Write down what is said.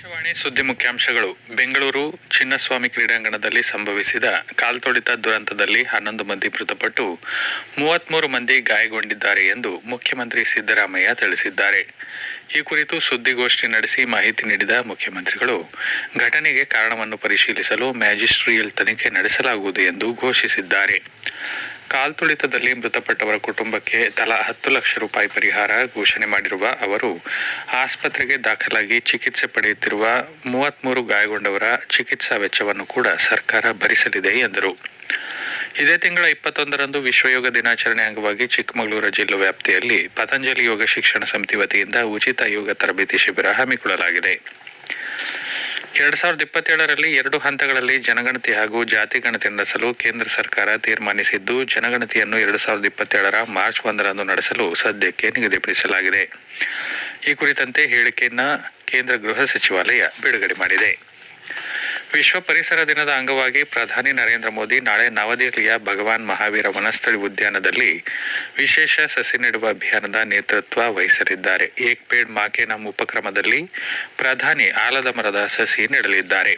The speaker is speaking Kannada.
ಆಕಾಶವಾಣಿ ಸುದ್ದಿ ಮುಖ್ಯಾಂಶಗಳು. ಬೆಂಗಳೂರು ಚಿನ್ನಸ್ವಾಮಿ ಕ್ರೀಡಾಂಗಣದಲ್ಲಿ ಸಂಭವಿಸಿದ ಕಾಲ್ತೊಡಿತ ದುರಂತದಲ್ಲಿ ಹನ್ನೊಂದು ಮಂದಿ ಮೃತಪಟ್ಟು ಮೂವತ್ಮೂರು ಮಂದಿ ಗಾಯಗೊಂಡಿದ್ದಾರೆ ಎಂದು ಮುಖ್ಯಮಂತ್ರಿ ಸಿದ್ದರಾಮಯ್ಯ ತಿಳಿಸಿದ್ದಾರೆ. ಈ ಕುರಿತು ಸುದ್ದಿಗೋಷ್ಠಿ ನಡೆಸಿ ಮಾಹಿತಿ ನೀಡಿದ ಮುಖ್ಯಮಂತ್ರಿಗಳು, ಘಟನೆಗೆ ಕಾರಣವನ್ನು ಪರಿಶೀಲಿಸಲು ಮ್ಯಾಜಿಸ್ಟ್ರಿಯಲ್ ತನಿಖೆ ನಡೆಸಲಾಗುವುದು ಎಂದು ಘೋಷಿಸಿದ್ದಾರೆ. ಕಾಲ್ತುಳಿತದಲ್ಲಿ ಮೃತಪಟ್ಟವರ ಕುಟುಂಬಕ್ಕೆ ತಲಾ ಹತ್ತು ಲಕ್ಷ ರೂಪಾಯಿ ಪರಿಹಾರ ಘೋಷಣೆ ಮಾಡಿರುವ ಅವರು, ಆಸ್ಪತ್ರೆಗೆ ದಾಖಲಾಗಿ ಚಿಕಿತ್ಸೆ ಪಡೆಯುತ್ತಿರುವ ಮೂವತ್ಮೂರು ಗಾಯಗೊಂಡವರ ಚಿಕಿತ್ಸಾ ವೆಚ್ಚವನ್ನು ಕೂಡ ಸರ್ಕಾರ ಭರಿಸಲಿದೆ ಎಂದರು. ಇದೇ ತಿಂಗಳ ಇಪ್ಪತ್ತೊಂದರಂದು ವಿಶ್ವ ಯೋಗ ದಿನಾಚರಣೆ ಅಂಗವಾಗಿ ಚಿಕ್ಕಮಗಳೂರು ಜಿಲ್ಲೆ ವ್ಯಾಪ್ತಿಯಲ್ಲಿ ಪತಂಜಲಿ ಯೋಗ ಶಿಕ್ಷಣ ಸಮಿತಿ ವತಿಯಿಂದ ಉಚಿತ ಯೋಗ ತರಬೇತಿ ಶಿಬಿರ ಹಮ್ಮಿಕೊಳ್ಳಲಾಗಿದೆ. ಎರಡ್ ಸಾವಿರದ ಇಪ್ಪತ್ತೇಳರಲ್ಲಿ ಎರಡು ಹಂತಗಳಲ್ಲಿ ಜನಗಣತಿ ಹಾಗೂ ಜಾತಿ ಗಣತಿ ನಡೆಸಲು ಕೇಂದ್ರ ಸರ್ಕಾರ ತೀರ್ಮಾನಿಸಿದ್ದು, ಜನಗಣತಿಯನ್ನು ಎರಡು ಸಾವಿರದ ಇಪ್ಪತ್ತೇಳರ ಮಾರ್ಚ್ ಒಂದರಂದು ನಡೆಸಲು ಸದ್ಯಕ್ಕೆ ನಿಗದಿಪಡಿಸಲಾಗಿದೆ. ಈ ಕುರಿತಂತೆ ಹೇಳಿಕೆಯನ್ನ ಕೇಂದ್ರ ಗೃಹ ಸಚಿವಾಲಯ ಬಿಡುಗಡೆ ಮಾಡಿದೆ. ವಿಶ್ವ ಪರಿಸರ ದಿನದ ಅಂಗವಾಗಿ ಪ್ರಧಾನಿ ನರೇಂದ್ರ ಮೋದಿ ನಾಳೆ ನವದೆಹಲಿಯ ಭಗವಾನ್ ಮಹಾವೀರ ವನಸ್ಥಳಿ ಉದ್ಯಾನದಲ್ಲಿ ವಿಶೇಷ ಸಸಿ ನೆಡುವ ಅಭಿಯಾನದ ನೇತೃತ್ವ ವಹಿಸಲಿದ್ದಾರೆ. ಏಕ್ ಪೇಡ್ ಮಾಕೆ ಉಪಕ್ರಮದಲ್ಲಿ ಪ್ರಧಾನಿ ಆಲದ ಮರದ ಸಸಿ ನೆಡಲಿದ್ದಾರೆ.